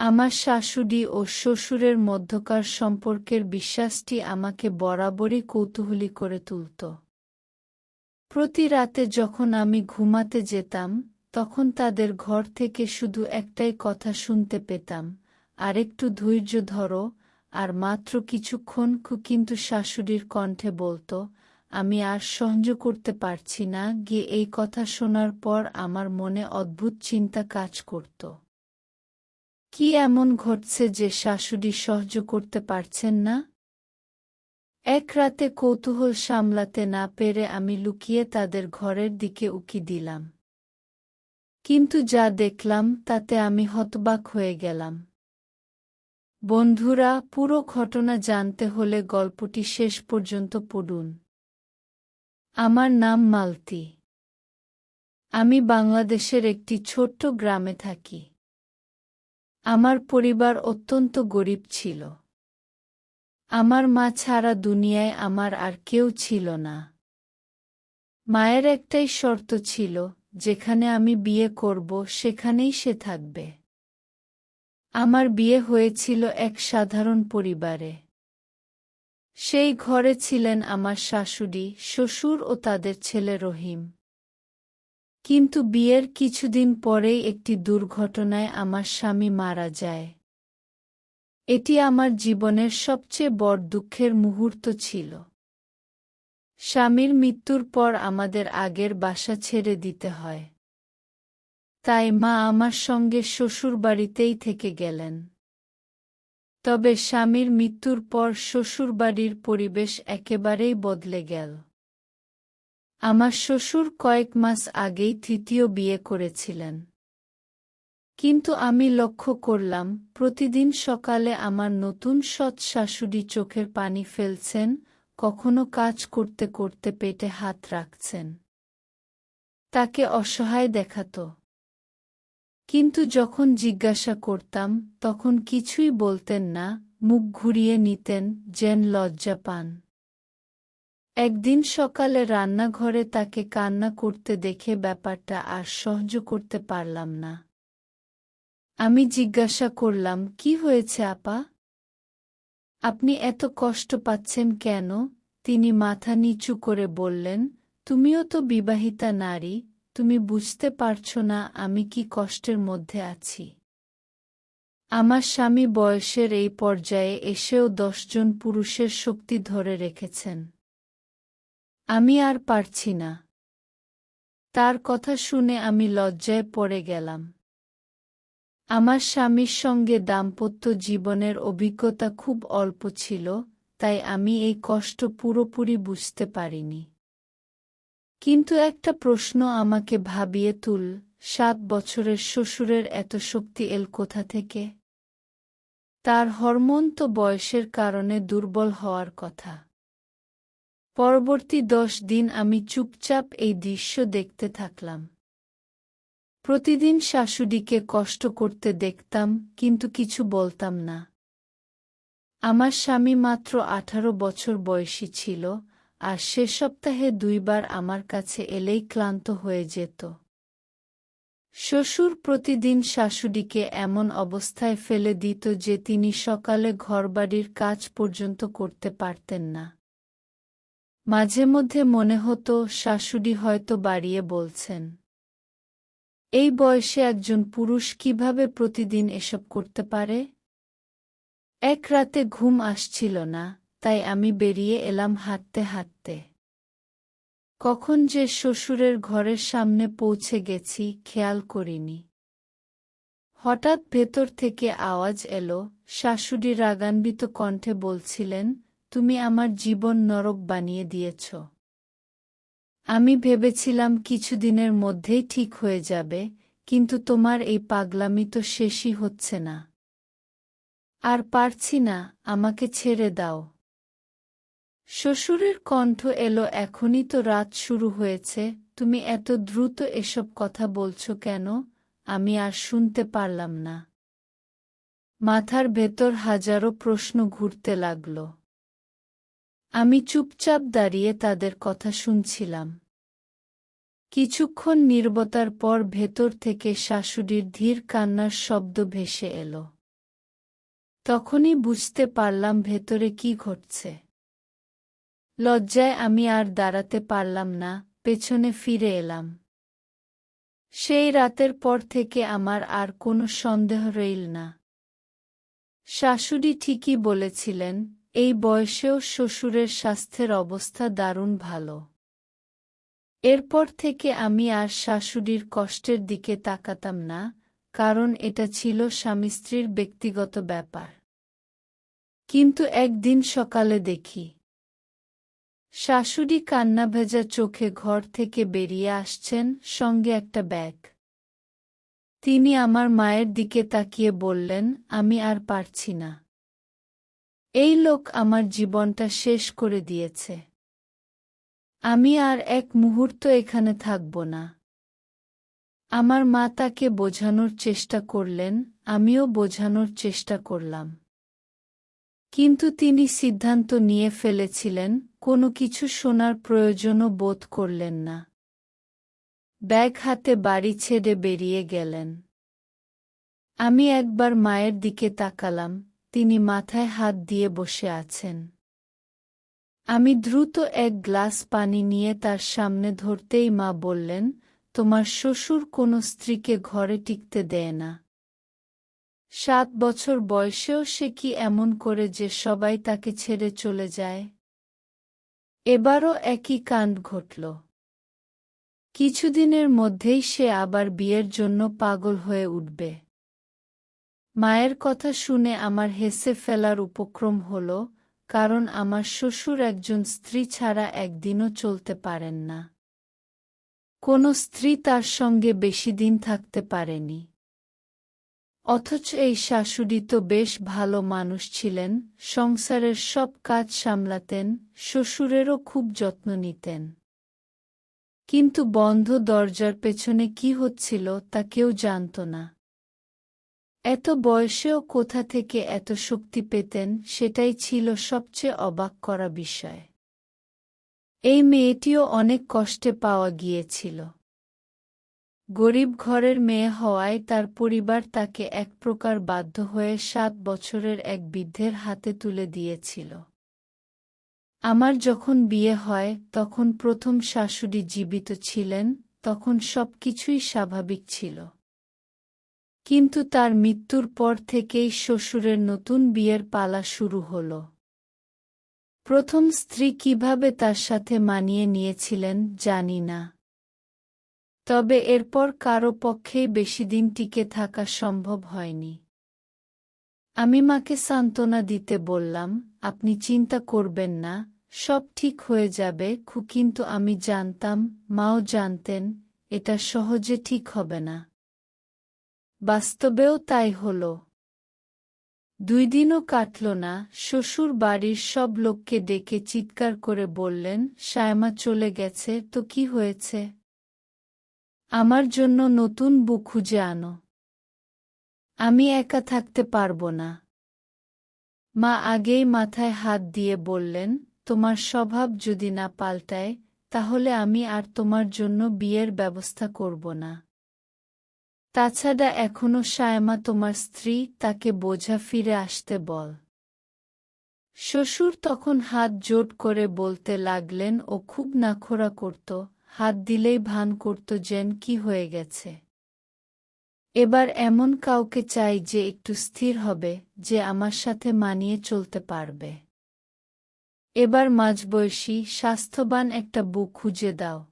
আমার শাশুড়ি ও শ্বশুরের মধ্যকার সম্পর্কের বিশ্বাসটি আমাকে বরাবরই কৌতূহলী করে তুলত। প্রতি রাতে যখন আমি ঘুমাতে যেতাম, তখন তাদের ঘর থেকে শুধু একটাই কথা শুনতে পেতাম, আরেকটু ধৈর্য ধরো, আর মাত্র কিছুক্ষণ কিন্তু শাশুড়ির কণ্ঠে বলতো, আমি আর সহ্য করতে পারছি না। গিয়ে এই কথা শোনার পর আমার মনে অদ্ভুত চিন্তা কাজ করত। কি এমন ঘটছে যে শাশুড়ি সহ্য করতে পারছেন না? এক রাতে কৌতূহল সামলাতে না পেরে আমি লুকিয়ে তাদের ঘরের দিকে উকি দিলাম। কিন্তু যা দেখলাম, তাতে আমি হতবাক হয়ে গেলাম। বন্ধুরা, পুরো ঘটনা জানতে হলে গল্পটি শেষ পর্যন্ত পড়ুন। আমার নাম মালতি। আমি বাংলাদেশের একটি ছোট্ট গ্রামে থাকি। আমার পরিবার অত্যন্ত গরিব ছিল। আমার মা ছাড়া দুনিয়ায় আমার আর কেউ ছিল না। মায়ের একটাই শর্ত ছিল, যেখানে আমি বিয়ে করব, সেখানেই সে থাকবে। আমার বিয়ে হয়েছিল এক সাধারণ পরিবারে। সেই ঘরে ছিলেন আমার শাশুড়ি, শ্বশুর ও তাদের ছেলে রহিম। কিন্তু বিয়ের কিছুদিন পরেই একটি দুর্ঘটনায় আমার স্বামী মারা যায়। এটি আমার জীবনের সবচেয়ে বড় দুঃখের মুহূর্ত ছিল। স্বামীর মৃত্যুর পর আমাদের আগের বাসা ছেড়ে দিতে হয়। তাই মা আমার সঙ্গে শ্বশুরবাড়িতেই থেকে গেলেন। তবে স্বামীর মৃত্যুর পর শ্বশুরবাড়ির পরিবেশ একেবারেই বদলে গেল। আমার শ্বশুর কয়েক মাস আগেই তৃতীয় বিয়ে করেছিলেন। কিন্তু আমি লক্ষ্য করলাম, প্রতিদিন সকালে আমার নতুন সৎ শাশুড়ি চোখের পানি ফেলছেন, কখনো কাজ করতে করতে পেটে হাত রাখছেন। তাকে অসহায় দেখাত। কিন্তু যখন জিজ্ঞাসা করতাম, তখন কিছুই বলতেন না, মুখ ঘুরিয়ে নিতেন, যেন লজ্জা পান। একদিন সকালে রান্নাঘরে তাকে কান্না করতে দেখে ব্যাপারটা আর সহ্য করতে পারলাম না। আমি জিজ্ঞাসা করলাম, কি হয়েছে আপা? আপনি এত কষ্ট পাচ্ছেন কেন? তিনি মাথা নিচু করে বললেন, তুমিও তো বিবাহিতা নারী, তুমি বুঝতে পারছ না আমি কি কষ্টের মধ্যে আছি। আমার স্বামী বয়সের এই পর্যায়ে এসেও দশজন পুরুষের শক্তি ধরে রেখেছেন। আমি আর পারছি না। তার কথা শুনে আমি লজ্জায় পড়ে গেলাম। আমার স্বামীর সঙ্গে দাম্পত্য জীবনের অভিজ্ঞতা খুব অল্প ছিল, তাই আমি এই কষ্ট পুরোপুরি বুঝতে পারিনি। কিন্তু একটা প্রশ্ন আমাকে ভাবিয়ে তুল, সাত বছরের শ্বশুরের এত শক্তি এল কোথা থেকে? তার হরমোন তো বয়সের কারণে দুর্বল হওয়ার কথা। পরবর্তী দশ দিন আমি চুপচাপ এই দৃশ্য দেখতে থাকলাম। প্রতিদিন শাশুড়িকে কষ্ট করতে দেখতাম, কিন্তু কিছু বলতাম না। আমার স্বামী মাত্র আঠারো বছর বয়সী ছিল, আর সে সপ্তাহে দুইবার আমার কাছে এলেই ক্লান্ত হয়ে যেত। শ্বশুর প্রতিদিন শাশুড়িকে এমন অবস্থায় ফেলে দিত যে তিনি সকালে ঘরবাড়ির কাজ পর্যন্ত করতে পারতেন না। মাঝে মধ্যে মনে হতো শাশুড়ি হয়তো বাড়িয়ে বলছেন, এই বয়সে একজন পুরুষ কীভাবে প্রতিদিন এসব করতে পারে? এক রাতে ঘুম আসছিল না, তাই আমি বেরিয়ে এলাম হাঁটতে হাঁটতে। কখন যে শ্বশুরের ঘরের সামনে পৌঁছে গেছি, খেয়াল করিনি। হঠাৎ ভেতর থেকে আওয়াজ এলো, শাশুড়ি রাগান্বিত কণ্ঠে বলছিলেন তুমি আমার জীবন নরক বানিয়ে দিয়েছ। আমি ভেবেছিলাম কিছুদিনের মধ্যেই ঠিক হয়ে যাবে, কিন্তু তোমার এই পাগলামি তো শেষই হচ্ছে না। আর পারছি না, আমাকে ছেড়ে দাও। শ্বশুরের কণ্ঠ এলো, এখনই তো রাত শুরু হয়েছে, তুমি এত দ্রুত এসব কথা বলছো কেন? আমি আর শুনতে পারলাম না। মাথার ভেতর হাজারো প্রশ্ন ঘুরতে লাগল। আমি চুপচাপ দাঁড়িয়ে তাদের কথা শুনছিলাম। কিছুক্ষণ নির্বতার পর ভেতর থেকে শাশুড়ির ধীর কান্নার শব্দ ভেসে এলো। তখনই বুঝতে পারলাম ভেতরে কি ঘটছে। লজ্জায় আমি আর দাঁড়াতে পারলাম না, পেছনে ফিরে এলাম। সেই রাতের পর থেকে আমার আর কোনো সন্দেহ রইল না। শাশুড়ি ঠিকই বলেছিলেন এই বয়সেও শ্বশুরের স্বাস্থ্যের অবস্থা দারুণ ভালো। এরপর থেকে আমি আর শাশুড়ির কষ্টের দিকে তাকাতাম না, কারণ এটা ছিল স্বামী স্ত্রীর ব্যক্তিগত ব্যাপার। কিন্তু একদিন সকালে দেখি, শাশুড়ি কান্না ভেজা চোখে ঘর থেকে বেরিয়ে আসছেন সঙ্গে একটা ব্যাগ। তিনি আমার মায়ের দিকে তাকিয়ে বললেন, আমি আর পারছি না। এই লোক আমার জীবনটা শেষ করে দিয়েছে। আমি আর এক মুহূর্ত এখানে থাকব না। আমার মা তাকে বোঝানোর চেষ্টা করলেন, আমিও বোঝানোর চেষ্টা করলাম। কিন্তু তিনি সিদ্ধান্ত নিয়ে ফেলেছিলেন, কোনো কিছু শোনার প্রয়োজনও বোধ করলেন না। ব্যাগ হাতে বাড়ি ছেড়ে বেরিয়ে গেলেন। আমি একবার মায়ের দিকে তাকালাম। তিনি মাথায় হাত দিয়ে বসে আছেন। আমি দ্রুত এক গ্লাস পানি নিয়ে তার সামনে ধরতেই মা বললেন, তোমার শ্বশুর কোনো স্ত্রীকে ঘরে টিকতে দেয় না। সাত বছর বয়সেও সে কি এমন করে যে সবাই তাকে ছেড়ে চলে যায়? এবারও একই কাণ্ড ঘটল। কিছুদিনের মধ্যেই সে আবার বিয়ের জন্য পাগল হয়ে উঠবে। মায়ের কথা শুনে আমার হেসে ফেলার উপক্রম হল, কারণ আমার শ্বশুর একজন স্ত্রী ছাড়া একদিনও চলতে পারেন না। কোনো স্ত্রী তার সঙ্গে বেশি দিন থাকতে পারেনি। অথচ এই শাশুড়ি তো বেশ ভালো মানুষ ছিলেন, সংসারের সব কাজ সামলাতেন, শ্বশুরেরও খুব যত্ন নিতেন। কিন্তু বন্ধ দরজার পেছনে কি হচ্ছিল তা কেউ জানত না। এত বয়সেও কোথা থেকে এত শক্তি পেতেন সেটাই ছিল সবচেয়ে অবাক করা বিষয়। এই মেয়েটিও অনেক কষ্টে পাওয়া গিয়েছিল। গরিব ঘরের মেয়ে হওয়ায় তার পরিবার তাকে এক প্রকার বাধ্য হয়ে সাত বছরের এক বৃদ্ধের হাতে তুলে দিয়েছিল। আমার যখন বিয়ে হয়, তখন প্রথম শাশুড়ি জীবিত ছিলেন, তখন সব কিছুই স্বাভাবিক ছিল। কিন্তু তার মৃত্যুর পর থেকেই শ্বশুরের নতুন বিয়ের পালা শুরু হল। প্রথম স্ত্রী কীভাবে তার সাথে মানিয়ে নিয়েছিলেন জানি না। তবে এরপর কারও পক্ষেই বেশি দিন টিকে থাকা সম্ভব হয়নি। আমি মাকে সান্ত্বনা দিতে বললাম, আপনি চিন্তা করবেন না, সব ঠিক হয়ে যাবে, খু, কিন্তু আমি জানতাম, মাও জানতেন, এটা সহজে ঠিক হবে না। বাস্তবেও তাই হল। দুই দিনও কাটল না, শ্বশুর বাড়ির সব লোককে ডেকে চিৎকার করে বললেন, সায়মা চলে গেছে, তো কি হয়েছে? আমার জন্য নতুন বুক খুঁজে আনো। আমি একা থাকতে পারব না। মা আগেই মাথায় হাত দিয়ে বললেন, তোমার স্বভাব যদি না পাল্টায়, তাহলে আমি আর তোমার জন্য বিয়ের ব্যবস্থা করব না। তাছাড়া এখনও সায়মা তোমার স্ত্রী, তাকে বোঝা ফিরে আসতে বল। শ্বশুর তখন হাত জোট করে বলতে লাগলেন, ও খুব নাখোরা করত, হাত দিলেই ভান করত যেন কি হয়ে গেছে। এবার এমন কাউকে চাই যে একটু স্থির হবে, যে আমার সাথে মানিয়ে চলতে পারবে। এবার মাঝবয়সী, স্বাস্থ্যবান একটা বুক খুঁজে দাও।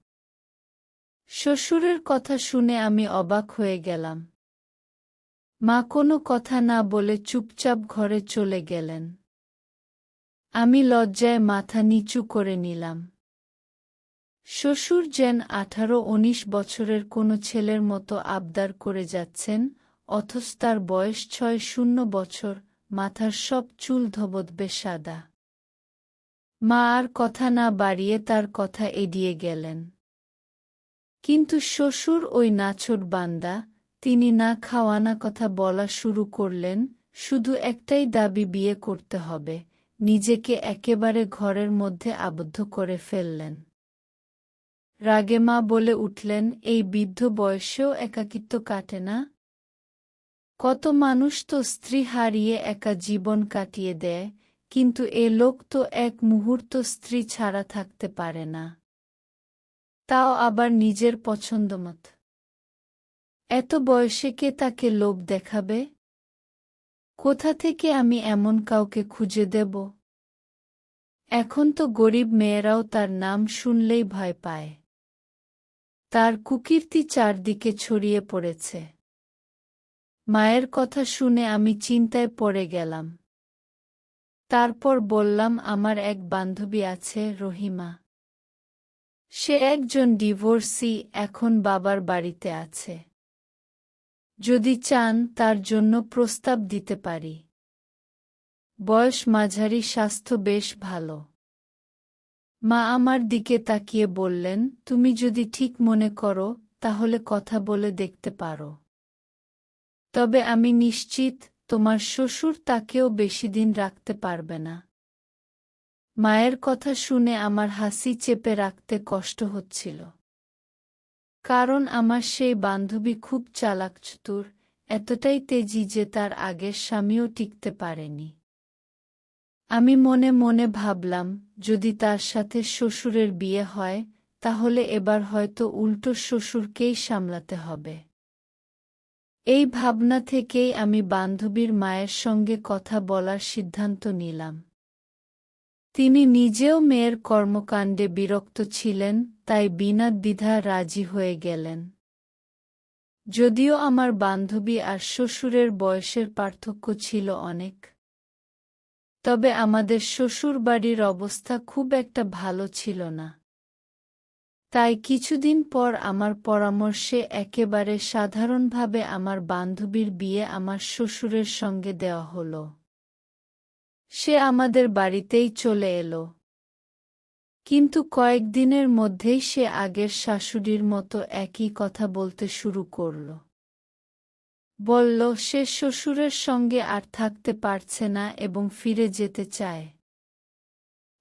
শ্বশুরের কথা শুনে আমি অবাক হয়ে গেলাম। মা কোনো কথা না বলে চুপচাপ ঘরে চলে গেলেন। আমি লজ্জায় মাথা নিচু করে নিলাম। শ্বশুর যেন আঠারো উনিশ বছরের কোনো ছেলের মতো আবদার করে যাচ্ছেন, অথচ তার বয়স ছয় শূন্য বছর, মাথার সব চুল ধবদবে সাদা। মা আর কথা না বাড়িয়ে তার কথা এড়িয়ে গেলেন। কিন্তু শ্বশুর ওই নাছোট বান্দা, তিনি না খাওয়ানা কথা বলা শুরু করলেন, শুধু একটাই দাবি বিয়ে করতে হবে, নিজেকে একেবারে ঘরের মধ্যে আবদ্ধ করে ফেললেন। রাগে মা বলে উঠলেন, এই বৃদ্ধ বয়সেও একাকিত্ব কাটে না? কত মানুষ তো স্ত্রী হারিয়ে একা জীবন কাটিয়ে দেয়, কিন্তু এ লোক তো এক মুহূর্ত স্ত্রী ছাড়া থাকতে পারে না। তাও আবার নিজের পছন্দমত। এত বয়সে কে তাকে লোভ দেখাবে? কোথা থেকে আমি এমন কাউকে খুঁজে দেব? এখন তো গরিব মেয়েরাও তার নাম শুনলেই ভয় পায়। তার কুকীর্তি চারদিকে ছড়িয়ে পড়েছে। মায়ের কথা শুনে আমি চিন্তায় পড়ে গেলাম। তারপর বললাম, আমার এক বান্ধবী আছে, রহিমা। সে একজন ডিভোর্সি এখন বাবার বাড়িতে আছে। যদি চান তার জন্য প্রস্তাব দিতে পারি। বয়স মাঝারি, স্বাস্থ্য বেশ ভালো। মা আমার দিকে তাকিয়ে বললেন, তুমি যদি ঠিক মনে করো, তাহলে কথা বলে দেখতে পারো। তবে আমি নিশ্চিত, তোমার শ্বশুর তাকেও বেশি দিন রাখতে পারবে না। মায়ের কথা শুনে আমার হাসি চেপে রাখতে কষ্ট হচ্ছিল। কারণ আমার সেই বান্ধবী খুব চালাক চতুর, এতটাই তেজি যে তার আগের স্বামীও টিকতে পারেনি। আমি মনে মনে ভাবলাম, যদি তার সাথে শ্বশুরের বিয়ে হয়, তাহলে এবার হয়তো উল্টো শ্বশুরকেই সামলাতে হবে। এই ভাবনা থেকেই আমি বান্ধবীর মায়ের সঙ্গে কথা বলার সিদ্ধান্ত নিলাম। তিনি নিজেও মেয়ের কর্মকাণ্ডে বিরক্ত ছিলেন, তাই বিনা দ্বিধা রাজি হয়ে গেলেন। যদিও আমার বান্ধবী আর শ্বশুরের বয়সের পার্থক্য ছিল অনেক। তবে আমাদের শ্বশুর বাড়ির অবস্থা খুব একটা ভালো ছিল না। তাই কিছুদিন পর আমার পরামর্শে একেবারে সাধারণভাবে আমার বান্ধবীর বিয়ে আমার শ্বশুরের সঙ্গে দেওয়া হল। সে আমাদের বাড়িতেই চলে এলো। কিন্তু কয়েকদিনের মধ্যেই সে আগের শাশুড়ির মতো একই কথা বলতে শুরু করল। বলল, সে শ্বশুরের সঙ্গে আর থাকতে পারছে না এবং ফিরে যেতে চায়।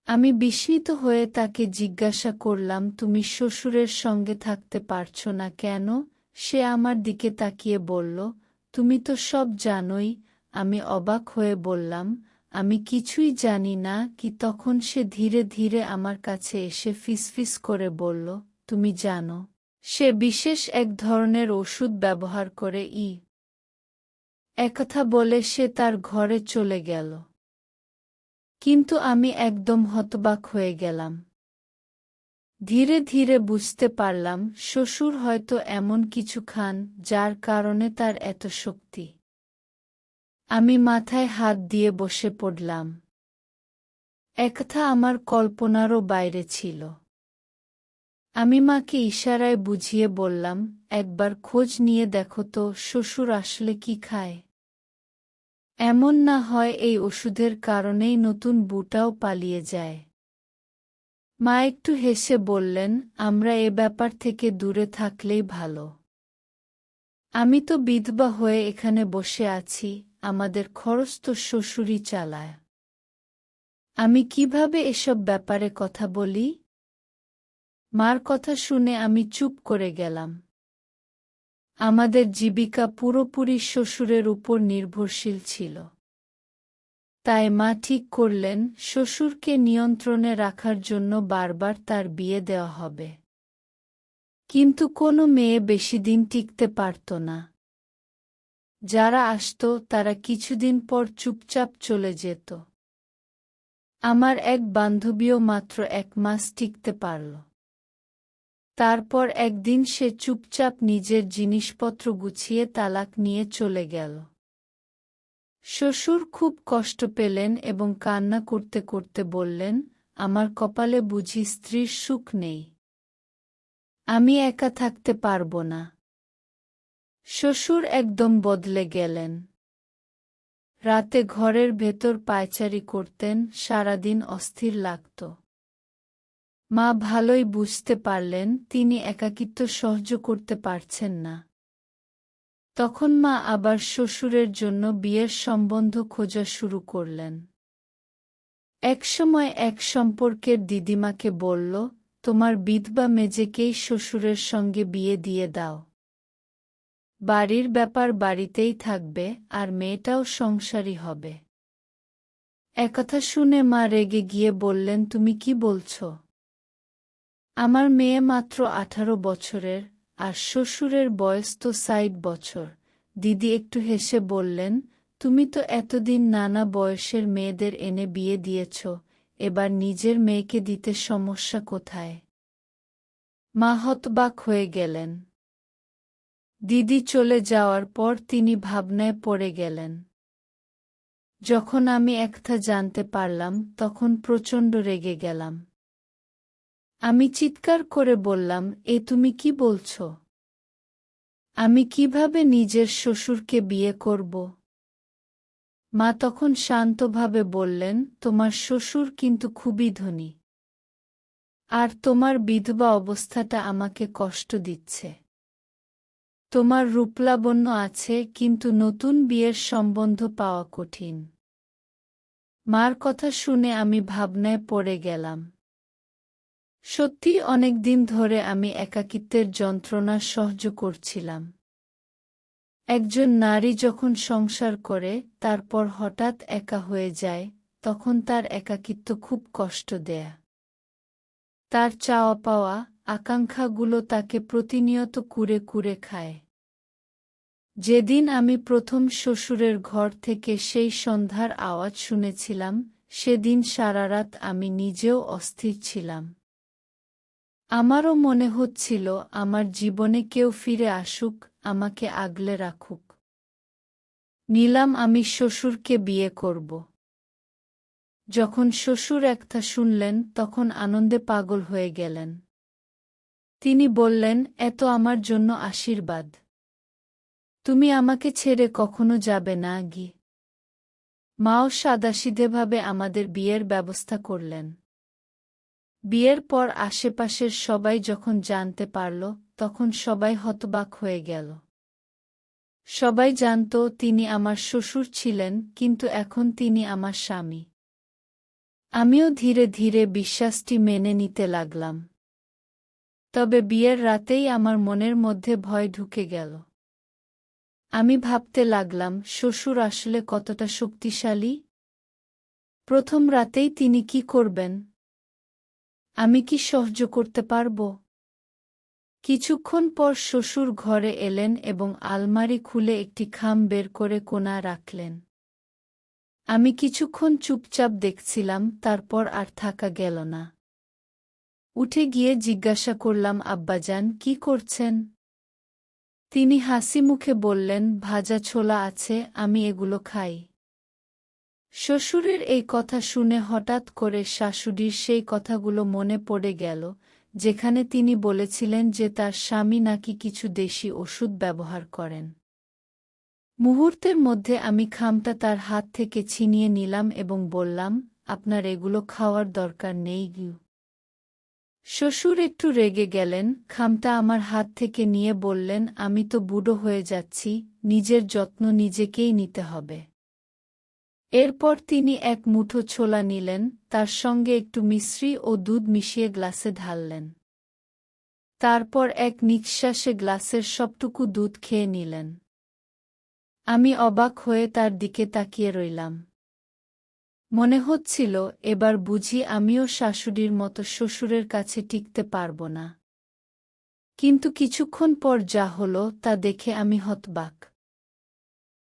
আমি বিস্মিত হয়ে তাকে জিজ্ঞাসা করলাম, তুমি শ্বশুরের সঙ্গে থাকতে পারছ না কেন? সে আমার দিকে তাকিয়ে বলল, তুমি তো সব জানোই। আমি অবাক হয়ে বললাম আমি কিছুই জানি না কি তখন সে ধীরে ধীরে আমার কাছে এসে ফিসফিস করে বলল, তুমি জানো, সে বিশেষ এক ধরনের ওষুধ ব্যবহার করে ই। একথা বলে সে তার ঘরে চলে গেল। কিন্তু আমি একদম হতবাক হয়ে গেলাম। ধীরে ধীরে বুঝতে পারলাম, শ্বশুর হয়তো এমন কিছু খান যার কারণে তার এত শক্তি। আমি মাথায় হাত দিয়ে বসে পড়লাম। একথা আমার কল্পনারও বাইরে ছিল। আমি মাকে ইশারায় বুঝিয়ে বললাম, একবার খোঁজ নিয়ে দেখো তো, শ্বশুর আসলে কি খায়? এমন না হয় এই ওষুধের কারণেই নতুন বুটাও পালিয়ে যায়। মা একটু হেসে বললেন, আমরা এ ব্যাপার থেকে দূরে থাকলেই ভালো। আমি তো বিধবা হয়ে এখানে বসে আছি আমাদের খরচ তো শ্বশুরই চালায়। আমি কীভাবে এসব ব্যাপারে কথা বলি? মার কথা শুনে আমি চুপ করে গেলাম। আমাদের জীবিকা পুরোপুরি শ্বশুরের উপর নির্ভরশীল ছিল। তাই মা ঠিক করলেন, শ্বশুরকে নিয়ন্ত্রণে রাখার জন্য বারবার তার বিয়ে দেওয়া হবে। কিন্তু কোনো মেয়ে বেশি দিন টিকতে পারত না। যারা আসত তারা কিছুদিন পর চুপচাপ চলে যেত। আমার এক বান্ধবীও মাত্র এক মাস টিকতে পারল। তারপর একদিন সে চুপচাপ নিজের জিনিসপত্র গুছিয়ে তালাক নিয়ে চলে গেল। শ্বশুর খুব কষ্ট পেলেন এবং কান্না করতে করতে বললেন, আমার কপালে বুঝি স্ত্রীর সুখ নেই। আমি একা থাকতে পারব না। শ্বশুর একদম বদলে গেলেন। রাতে ঘরের ভেতর পায়চারি করতেন, সারাদিন অস্থির লাগত। মা ভালোই বুঝতে পারলেন, তিনি একাকিত্ব সহ্য করতে পারছেন না। তখন মা আবার শ্বশুরের জন্য বিয়ের সম্বন্ধ খোঁজা শুরু করলেন। একসময় এক সম্পর্কের দিদিমাকে বলল, তোমার বিধবা মেজেকেই শ্বশুরের সঙ্গে বিয়ে দিয়ে দাও। বাড়ির ব্যাপার বাড়িতেই থাকবে আর মেয়েটাও সংসারী হবে। একথা শুনে মা রেগে গিয়ে বললেন, তুমি কি বলছ? আমার মেয়ে মাত্র আঠারো বছরের আর শ্বশুরের বয়স তো ষাট বছর। দিদি একটু হেসে বললেন, তুমি তো এতদিন নানা বয়সের মেয়েদের এনে বিয়ে দিয়েছ, এবার নিজের মেয়েকে দিতে সমস্যা কোথায়? মা হতবাক হয়ে গেলেন। দিদি চলে যাওয়ার পর তিনি ভাবনায় পড়ে গেলেন। যখন আমি একটা জানতে পারলাম, তখন প্রচণ্ড রেগে গেলাম। আমি চিৎকার করে বললাম, এ তুমি কি বলছ? আমি কীভাবে নিজের শ্বশুরকে বিয়ে করব? মা তখন শান্তভাবে বললেন, তোমার শ্বশুর কিন্তু খুবই ধনী। আর তোমার বিধবা অবস্থাটা আমাকে কষ্ট দিচ্ছে। তোমার রূপলাবণ্য আছে, কিন্তু নতুন বিয়ের সম্বন্ধ পাওয়া কঠিন। মার কথা শুনে আমি ভাবনায় পড়ে গেলাম। সত্যি অনেক দিন ধরে আমি একাকিত্বের যন্ত্রণা সহ্য করছিলাম। একজন নারী যখন সংসার করে, তারপর হঠাৎ একা হয়ে যায়, তখন তার একাকিত্ব খুব কষ্ট দেয়া। তার চাওয়া পাওয়া আকাঙ্ক্ষাগুলো তাকে প্রতিনিয়ত কুরে কুরে খায়। যেদিন আমি প্রথম শ্বশুরের ঘর থেকে সেই সন্ধ্যার আওয়াজ শুনেছিলাম, সেদিন সারারাত আমি নিজেও অস্থির ছিলাম। আমারও মনে হচ্ছিল, আমার জীবনে কেউ ফিরে আসুক, আমাকে আগলে রাখুক। নিলাম আমি শ্বশুরকে বিয়ে করব। যখন শ্বশুর একটা শুনলেন, তখন আনন্দে পাগল হয়ে গেলেন। তিনি বললেন, এত আমার জন্য আশীর্বাদ। তুমি আমাকে ছেড়ে কখনো যাবে না, গি। মাও সাদাসিধেভাবে আমাদের বিয়ের ব্যবস্থা করলেন। বিয়ের পর আশেপাশের সবাই যখন জানতে পারল, তখন সবাই হতবাক হয়ে গেল। সবাই জানত তিনি আমার শ্বশুর ছিলেন, কিন্তু এখন তিনি আমার স্বামী। আমিও ধীরে ধীরে বিশ্বাসটি মেনে নিতে লাগলাম। তবে বিয়ের রাতেই আমার মনের মধ্যে ভয় ঢুকে গেল। আমি ভাবতে লাগলাম, শ্বশুর আসলে কতটা শক্তিশালী? প্রথম রাতেই তিনি কি করবেন? আমি কি সহ্য করতে পারব? কিছুক্ষণ পর শ্বশুর ঘরে এলেন এবং আলমারি খুলে একটি খাম বের করে কোনা রাখলেন। আমি কিছুক্ষণ চুপচাপ দেখছিলাম, তারপর আর থাকা গেল না। উঠে গিয়ে জিজ্ঞাসা করলাম, আব্বাজান, কি করছেন? তিনি হাসি মুখে বললেন, ভাজা ছোলা আছে, আমি এগুলো খাই। শ্বশুরের এই কথা শুনে হঠাৎ করে শাশুড়ির সেই কথাগুলো মনে পড়ে গেল, যেখানে তিনি বলেছিলেন যে তার স্বামী নাকি কিছু দেশি ওষুধ ব্যবহার করেন। মুহূর্তের মধ্যে আমি খামটা তার হাত থেকে ছিনিয়ে নিলাম এবং বললাম, আপনার এগুলো খাওয়ার দরকার নেই, গিউ। শ্বশুর একটু রেগে গেলেন, খামটা আমার হাত থেকে নিয়ে বললেন, আমি তো বুড়ো হয়ে যাচ্ছি, নিজের যত্ন নিজেকেই নিতে হবে। এরপর তিনি এক মুঠো ছোলা নিলেন, তার সঙ্গে একটু মিশ্রি ও দুধ মিশিয়ে গ্লাসে ঢাললেন। তারপর এক নিঃশ্বাসে গ্লাসের সবটুকু দুধ খেয়ে নিলেন। আমি অবাক হয়ে তার দিকে তাকিয়ে রইলাম। মনে হচ্ছিল, এবার বুঝি আমিও শাশুড়ির মতো শ্বশুরের কাছে টিকতে পারব না। কিন্তু কিছুক্ষণ পর যা হল, তা দেখে আমি হতবাক।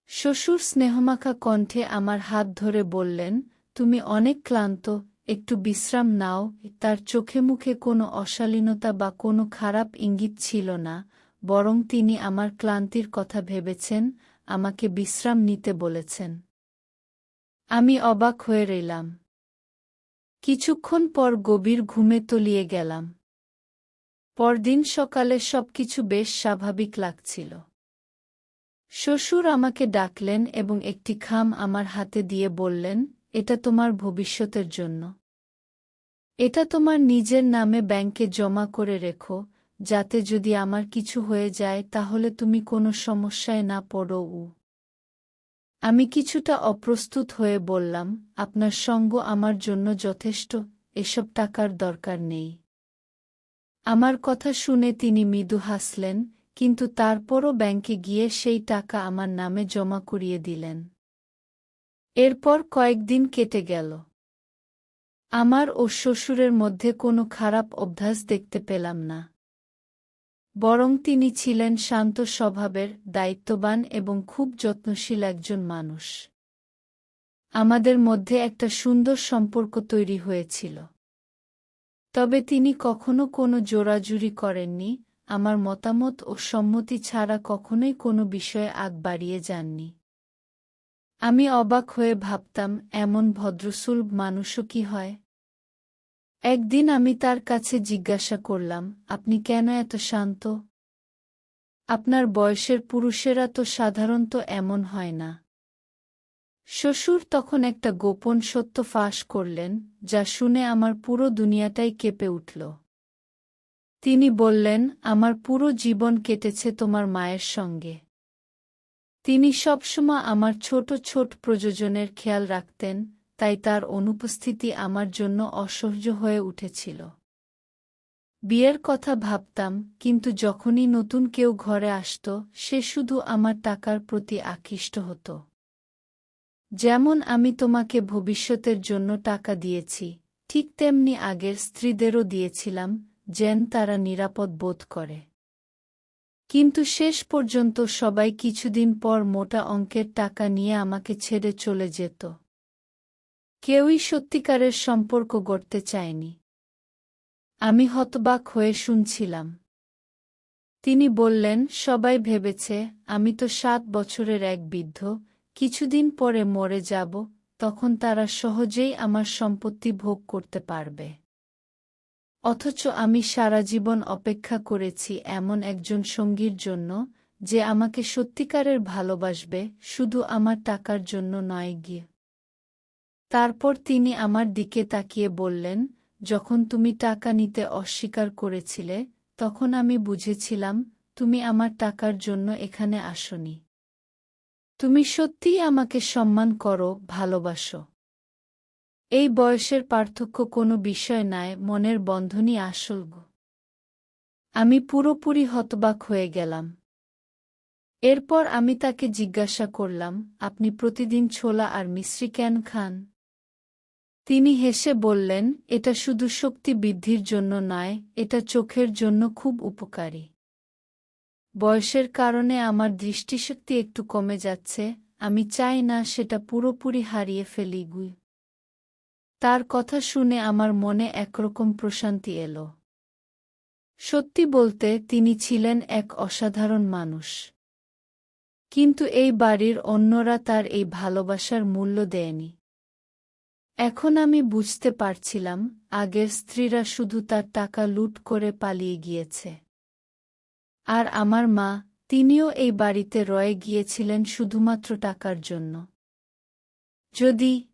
শ্বশুর স্নেহমাখা কণ্ঠে আমার হাত ধরে বললেন, তুমি অনেক ক্লান্ত, একটু বিশ্রাম নাও, তার চোখে মুখে কোনো অশালীনতা বা কোনো খারাপ ইঙ্গিত ছিল না, বরং তিনি আমার ক্লান্তির কথা ভেবেছেন, আমাকে বিশ্রাম নিতে বলেছেন। আমি অবাক হয়ে রইলাম। কিছুক্ষণ পর গভীর ঘুমে তলিয়ে গেলাম। পরদিন সকালে সবকিছু বেশ স্বাভাবিক লাগছিল। শ্বশুর আমাকে ডাকলেন এবং একটি খাম আমার হাতে দিয়ে বললেন, এটা তোমার ভবিষ্যতের জন্য। এটা তোমার নিজের নামে ব্যাংকে জমা করে রেখো, যাতে যদি আমার কিছু হয়ে যায় তাহলে তুমি কোনো সমস্যায় না পড়ো, উ। আমি কিছুটা অপ্রস্তুত হয়ে বললাম, আপনার সঙ্গ আমার জন্য যথেষ্ট, এসব টাকার দরকার নেই। আমার কথা শুনে তিনি মৃদু হাসলেন, কিন্তু তারপরও ব্যাংকে গিয়ে সেই টাকা আমার নামে জমা করিয়ে দিলেন। এরপর কয়েকদিন কেটে গেল। আমার ও শ্বশুরের মধ্যে কোনো খারাপ অভ্যাস দেখতে পেলাম না। বরং তিনি ছিলেন শান্ত স্বভাবের, দায়িত্ববান এবং খুব যত্নশীল একজন মানুষ। আমাদের মধ্যে একটা সুন্দর সম্পর্ক তৈরি হয়েছিল। তবে তিনি কখনো কোনো জোরাজুরি করেননি, আমার মতামত ও সম্মতি ছাড়া কখনোই কোনো বিষয়ে আগ বাড়িয়ে যাননি। আমি অবাক হয়ে ভাবতাম, এমন ভদ্রসুলভ মানুষও কি হয়? একদিন আমি তার কাছে জিজ্ঞাসা করলাম, আপনি কেন এত শান্ত? আপনার বয়সের পুরুষেরা তো সাধারণত এমন হয় না। শ্বশুর তখন একটা গোপন সত্য ফাঁস করলেন, যা শুনে আমার পুরো দুনিয়াটাই কেঁপে উঠল। তিনি বললেন, আমার পুরো জীবন কেটেছে তোমার মায়ের সঙ্গে। তিনি সবসময় আমার ছোট ছোট প্রযোজনের খেয়াল রাখতেন তাই তার অনুপস্থিতি আমার জন্য অসহ্য হয়ে উঠেছিল। বিয়ের কথা ভাবতাম, কিন্তু যখনই নতুন কেউ ঘরে আসত, সে শুধু আমার টাকার প্রতি আকৃষ্ট হতো। যেমন আমি তোমাকে ভবিষ্যতের জন্য টাকা দিয়েছি, ঠিক তেমনি আগের স্ত্রীদেরও দিয়েছিলাম, যেন তারা নিরাপদ বোধ করে। কিন্তু শেষ পর্যন্ত সবাই কিছুদিন পর মোটা অঙ্কের টাকা নিয়ে আমাকে ছেড়ে চলে যেত। কেউই সত্যিকারের সম্পর্ক গড়তে চায়নি। আমি হতবাক হয়ে শুনছিলাম। তিনি বললেন, সবাই ভেবেছে, আমি তো সাত বছরের এক বৃদ্ধ, কিছুদিন পরে মরে যাব, তখন তারা সহজেই আমার সম্পত্তি ভোগ করতে পারবে। অথচ আমি সারা জীবন অপেক্ষা করেছি এমন একজন সঙ্গীর জন্য, যে আমাকে সত্যিকারের ভালোবাসবে, শুধু আমার টাকার জন্য নয় গিয়ে। তারপর তিনি আমার দিকে তাকিয়ে বললেন, যখন তুমি টাকা নিতে অস্বীকার করেছিলে, তখন আমি বুঝেছিলাম, তুমি আমার টাকার জন্য এখানে আসনি। তুমি সত্যিই আমাকে সম্মান করো, ভালোবাসো। এই বয়সের পার্থক্য কোনো বিষয় নয় মনের বন্ধনই আসল। আমি পুরোপুরি হতবাক হয়ে গেলাম। এরপর আমি তাকে জিজ্ঞাসা করলাম, আপনি প্রতিদিন ছোলা আর মিশ্রি কেন খান? তিনি হেসে বললেন, এটা শুধু শক্তি বৃদ্ধির জন্য নয়, এটা চোখের জন্য খুব উপকারী। বয়সের কারণে আমার দৃষ্টিশক্তি একটু কমে যাচ্ছে, আমি চাই না সেটা পুরোপুরি হারিয়ে ফেলি, গুই। তার কথা শুনে আমার মনে একরকম প্রশান্তি এল। সত্যি বলতে, তিনি ছিলেন এক অসাধারণ মানুষ। কিন্তু এই বাড়ির অন্যরা তার এই ভালোবাসার মূল্য দেয়নি। এখন আমি বুঝতে পারছিলাম, আগের স্ত্রীরা শুধু তার টাকা লুট করে পালিয়ে গিয়েছে। আর আমার মা, তিনিও এই বাড়িতে রয়ে গিয়েছিলেন শুধুমাত্র টাকার জন্য। যদি